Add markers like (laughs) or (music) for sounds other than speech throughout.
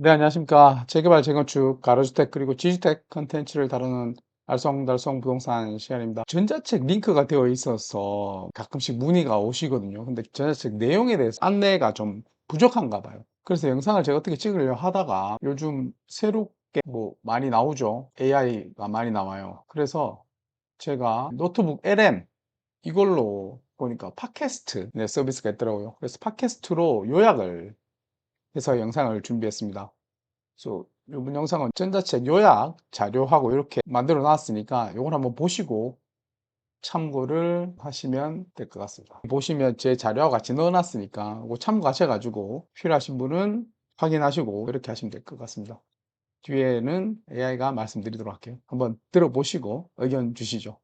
네, 안녕하십니까. 재개발, 재건축, 가로주택, 그리고 지주택 컨텐츠를 다루는 알쏭달쏭 부동산 시간입니다. 전자책 링크가 되어 있어서 가끔씩 문의가 오시거든요. 근데 전자책 내용에 대해서 안내가 좀 부족한가 봐요. 그래서 영상을 제가 어떻게 찍으려 하다가 요즘 새롭게 뭐 많이 나오죠. AI가 많이 나와요. 그래서 제가 노트북 LM 이걸로 보니까 팟캐스트 네, 서비스가 있더라고요. 그래서 팟캐스트로 요약을 해서 영상을 준비했습니다. 그래서 이번 영상은 전자책 요약 자료하고 이렇게 만들어 놨으니까 이걸 한번 보시고 참고를 하시면 될 것 같습니다. 보시면 제 자료와 같이 넣어 놨으니까 이거 참고하셔가지고 필요하신 분은 확인하시고 이렇게 하시면 될 것 같습니다. 뒤에는 AI가 말씀드리도록 할게요. 한번 들어보시고 의견 주시죠.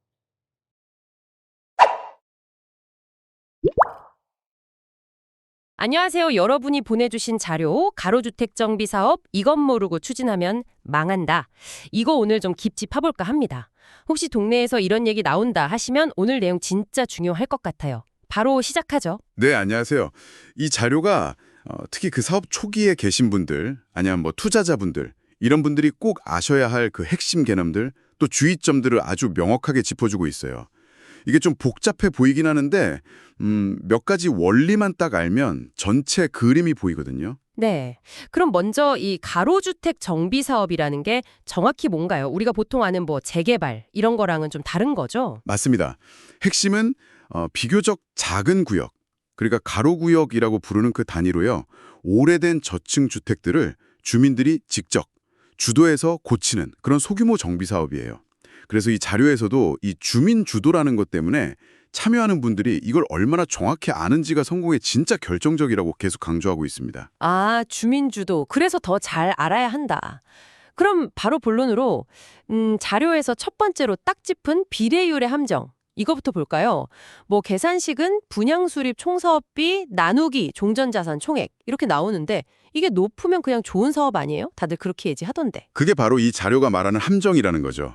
안녕하세요. 여러분이 보내주신 자료 가로주택 정비 사업 이것 모르고 추진하면 망한다. 이거 오늘 좀 깊이 파볼까 합니다. 혹시 동네에서 이런 얘기 나온다 하시면 오늘 내용 진짜 중요할 것 같아요. 바로 시작하죠. 네, 안녕하세요. 이 자료가 어, 특히 그 사업 초기에 계신 분들, 아니면 뭐 투자자분들, 이런 분들이 꼭 아셔야 할 그 핵심 개념들, 또 주의점들을 아주 명확하게 짚어주고 있어요. 이게 좀 복잡해 보이긴 하는데 음, 몇 가지 원리만 딱 알면 전체 그림이 보이거든요. 네. 그럼 먼저 이 가로주택 정비 사업이라는 게 정확히 뭔가요? 우리가 보통 아는 뭐 재개발 이런 거랑은 좀 다른 거죠? 맞습니다. 핵심은 어, 비교적 작은 구역, 그러니까 가로구역이라고 부르는 그 단위로요. 오래된 저층 주택들을 주민들이 직접 주도해서 고치는 그런 소규모 정비 사업이에요. 그래서 이 자료에서도 이 주민 주도라는 것 때문에 참여하는 분들이 이걸 얼마나 정확히 아는지가 성공에 진짜 결정적이라고 계속 강조하고 있습니다. 아, 주민 주도. 그래서 더 잘 알아야 한다. 그럼 바로 본론으로 음, 자료에서 첫 번째로 딱 짚은 비례율의 함정. 이거부터 볼까요? 뭐 계산식은 분양 수립 총사업비 나누기 종전자산 총액 이렇게 나오는데 이게 높으면 그냥 좋은 사업 아니에요? 다들 그렇게 얘기하던데. 그게 바로 이 자료가 말하는 함정이라는 거죠.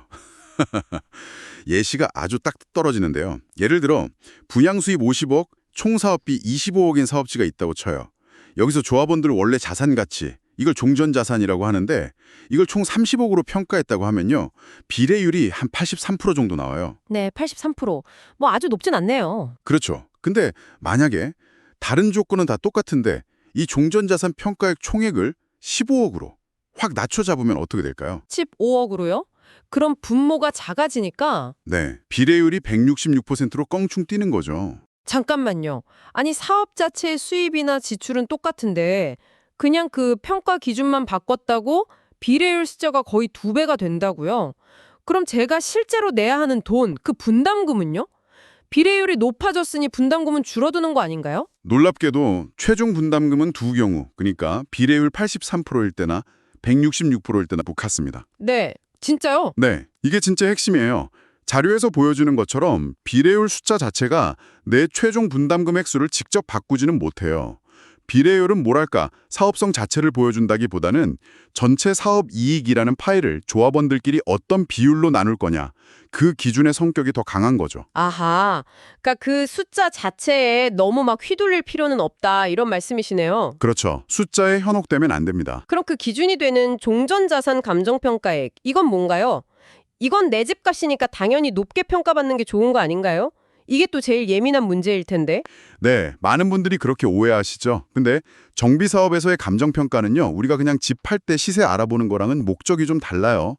(laughs) 예시가 아주 딱 떨어지는데요. 예를 들어 분양 수입 50억, 총 사업비 25억인 사업지가 있다고 쳐요. 여기서 조합원들 원래 자산 가치 이걸 종전 자산이라고 하는데 이걸 총 30억으로 평가했다고 하면요. 비례율이 한 83% 정도 나와요. 네, 83%. 뭐 아주 높진 않네요. 그렇죠. 근데 만약에 다른 조건은 다 똑같은데 이 종전 자산 평가액 총액을 15억으로 확 낮춰 잡으면 어떻게 될까요? 15억으로요? 그럼 분모가 작아지니까 네. 비례율이 166%로 껑충 뛰는 거죠. 잠깐만요. 아니 사업 자체의 수입이나 지출은 똑같은데 그냥 그 평가 기준만 바꿨다고 비례율 숫자가 거의 두 배가 된다고요? 그럼 제가 실제로 내야 하는 돈, 그 분담금은요? 비례율이 높아졌으니 분담금은 줄어드는 거 아닌가요? 놀랍게도 최종 분담금은 두 경우, 그러니까 비례율 83%일 때나 166%일 때나 똑같습니다. 네, 진짜요? 네, 이게 진짜 핵심이에요. 자료에서 보여주는 것처럼 비례율 숫자 자체가 내 최종 분담금 액수를 직접 바꾸지는 못해요. 비례율은 뭐랄까 사업성 자체를 보여준다기보다는 전체 사업 이익이라는 파일을 조합원들끼리 어떤 비율로 나눌 거냐 그 기준의 성격이 더 강한 거죠. 아하, 그러니까 그 숫자 자체에 너무 막 휘둘릴 필요는 없다 이런 말씀이시네요. 그렇죠. 숫자에 현혹되면 안 됩니다. 그럼 그 기준이 되는 종전자산 감정평가액 이건 뭔가요? 이건 내 집값이니까 당연히 높게 평가받는 게 좋은 거 아닌가요? 이게 또 제일 예민한 문제일 텐데. 네, 많은 분들이 그렇게 오해하시죠. 근데 정비 사업에서의 감정 평가는요. 우리가 그냥 집 팔 때 시세 알아보는 거랑은 목적이 좀 달라요.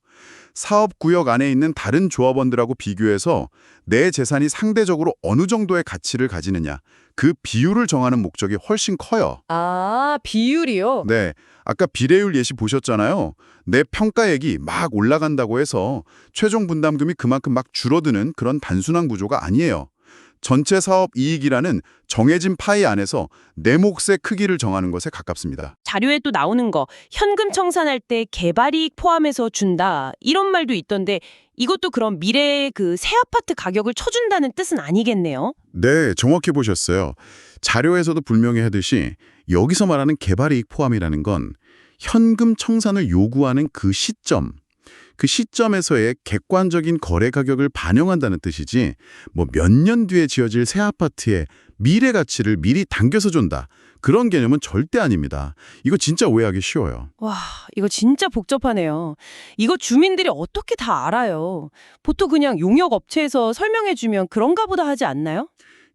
사업 구역 안에 있는 다른 조합원들하고 비교해서 내 재산이 상대적으로 어느 정도의 가치를 가지느냐 그 비율을 정하는 목적이 훨씬 커요. 아, 비율이요? 네, 아까 비례율 예시 보셨잖아요. 내 평가액이 막 올라간다고 해서 최종 분담금이 그만큼 막 줄어드는 그런 단순한 구조가 아니에요. 전체 사업 이익이라는 정해진 파이 안에서 내 몫의 크기를 정하는 것에 가깝습니다. 자료에 또 나오는 거 현금 청산할 때 개발이익 포함해서 준다 이런 말도 있던데 이것도 그럼 미래의 그 새 아파트 가격을 쳐준다는 뜻은 아니겠네요. 네, 정확히 보셨어요. 자료에서도 분명히 하듯이 여기서 말하는 개발이익 포함이라는 건 현금 청산을 요구하는 그 시점, 그 시점에서의 객관적인 거래 가격을 반영한다는 뜻이지 뭐 몇 년 뒤에 지어질 새 아파트의 미래 가치를 미리 당겨서 준다. 그런 개념은 절대 아닙니다. 이거 진짜 오해하기 쉬워요. 와, 이거 진짜 복잡하네요. 이거 주민들이 어떻게 다 알아요? 보통 그냥 용역 업체에서 설명해 주면 그런가 보다 하지 않나요?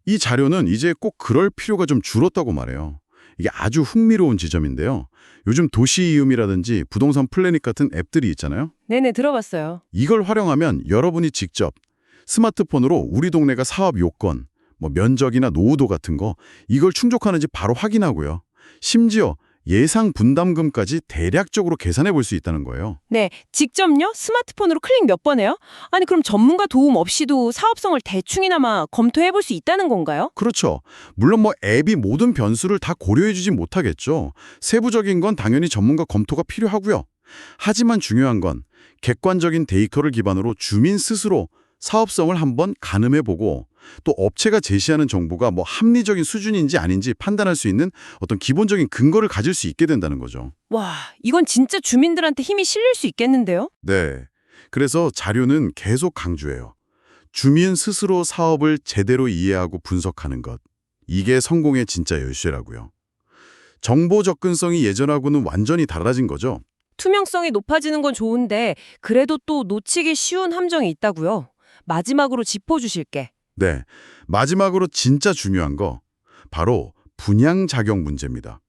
이 자료는 이제 꼭 그럴 필요가 좀 줄었다고 말해요. 이게 아주 흥미로운 지점인데요. 요즘 도시 이음이라든지 부동산 플래닛 같은 앱들이 있잖아요. 네네, 들어봤어요. 이걸 활용하면 여러분이 직접 스마트폰으로 우리 동네가 사업 요건, 뭐 면적이나 노후도 같은 거 이걸 충족하는지 바로 확인하고요. 심지어 예상 분담금까지 대략적으로 계산해 볼 수 있다는 거예요. 네, 직접요? 스마트폰으로 클릭 몇 번 해요? 아니, 그럼 전문가 도움 없이도 사업성을 대충이나마 검토해 볼 수 있다는 건가요? 그렇죠. 물론 뭐 앱이 모든 변수를 다 고려해 주진 못하겠죠. 세부적인 건 당연히 전문가 검토가 필요하고요. 하지만 중요한 건 객관적인 데이터를 기반으로 주민 스스로 사업성을 한번 가늠해 보고 또 업체가 제시하는 정보가 뭐 합리적인 수준인지 아닌지 판단할 수 있는 어떤 기본적인 근거를 가질 수 있게 된다는 거죠. 와, 이건 진짜 주민들한테 힘이 실릴 수 있겠는데요? 네. 그래서 자료는 계속 강조해요. 주민 스스로 사업을 제대로 이해하고 분석하는 것. 이게 성공의 진짜 열쇠라고요. 정보 접근성이 예전하고는 완전히 달라진 거죠. 투명성이 높아지는 건 좋은데 그래도 또 놓치기 쉬운 함정이 있다고요. 마지막으로 짚어주실 게. 네. 마지막으로 진짜 중요한 거 바로 분양 자격 문제입니다.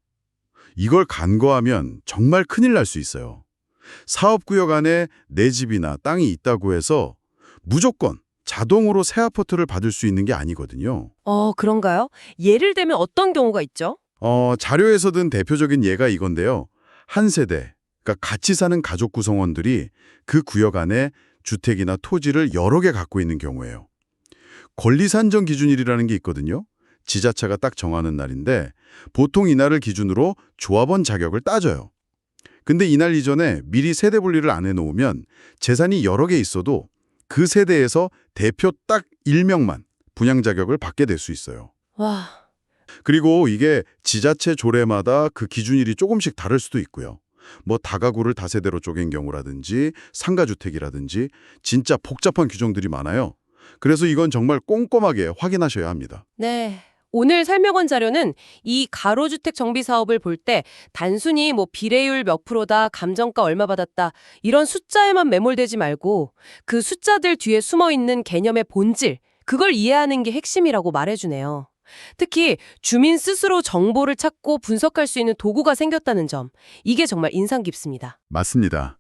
이걸 간과하면 정말 큰일 날 수 있어요. 사업구역 안에 내 집이나 땅이 있다고 해서 무조건 자동으로 새 아파트를 받을 수 있는 게 아니거든요. 어, 그런가요? 예를 들면 어떤 경우가 있죠? 어, 자료에서 든 대표적인 예가 이건데요. 한 세대, 그러니까 같이 사는 가족 구성원들이 그 구역 안에 주택이나 토지를 여러 개 갖고 있는 경우예요. 권리산정 기준일이라는 게 있거든요. 지자체가 딱 정하는 날인데 보통 이날을 기준으로 조합원 자격을 따져요. 근데 이날 이전에 미리 세대 분리를 안 해놓으면 재산이 여러 개 있어도 그 세대에서 대표 딱 1명만 분양 자격을 받게 될 수 있어요. 와, 그리고 이게 지자체 조례마다 그 기준일이 조금씩 다를 수도 있고요. 뭐 다가구를 다세대로 쪼갠 경우라든지 상가주택이라든지 진짜 복잡한 규정들이 많아요. 그래서 이건 정말 꼼꼼하게 확인하셔야 합니다. 네. 오늘 설명한 자료는 이 가로주택 정비 사업을 볼 때 단순히 뭐 비례율 몇 프로다, 감정가 얼마 받았다 이런 숫자에만 매몰되지 말고 그 숫자들 뒤에 숨어 있는 개념의 본질, 그걸 이해하는 게 핵심이라고 말해주네요. 특히 주민 스스로 정보를 찾고 분석할 수 있는 도구가 생겼다는 점, 이게 정말 인상 깊습니다. 맞습니다.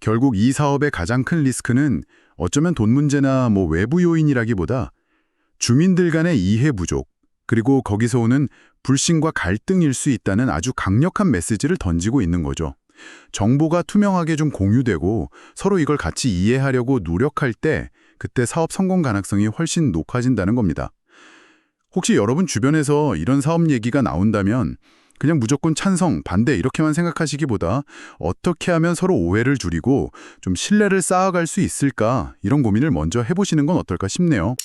결국 이 사업의 가장 큰 리스크는 어쩌면 돈 문제나 뭐 외부 요인이라기보다 주민들 간의 이해 부족, 그리고 거기서 오는 불신과 갈등일 수 있다는 아주 강력한 메시지를 던지고 있는 거죠. 정보가 투명하게 좀 공유되고 서로 이걸 같이 이해하려고 노력할 때 그때 사업 성공 가능성이 훨씬 높아진다는 겁니다. 혹시 여러분 주변에서 이런 사업 얘기가 나온다면 그냥 무조건 찬성, 반대 이렇게만 생각하시기보다 어떻게 하면 서로 오해를 줄이고 좀 신뢰를 쌓아갈 수 있을까 이런 고민을 먼저 해보시는 건 어떨까 싶네요.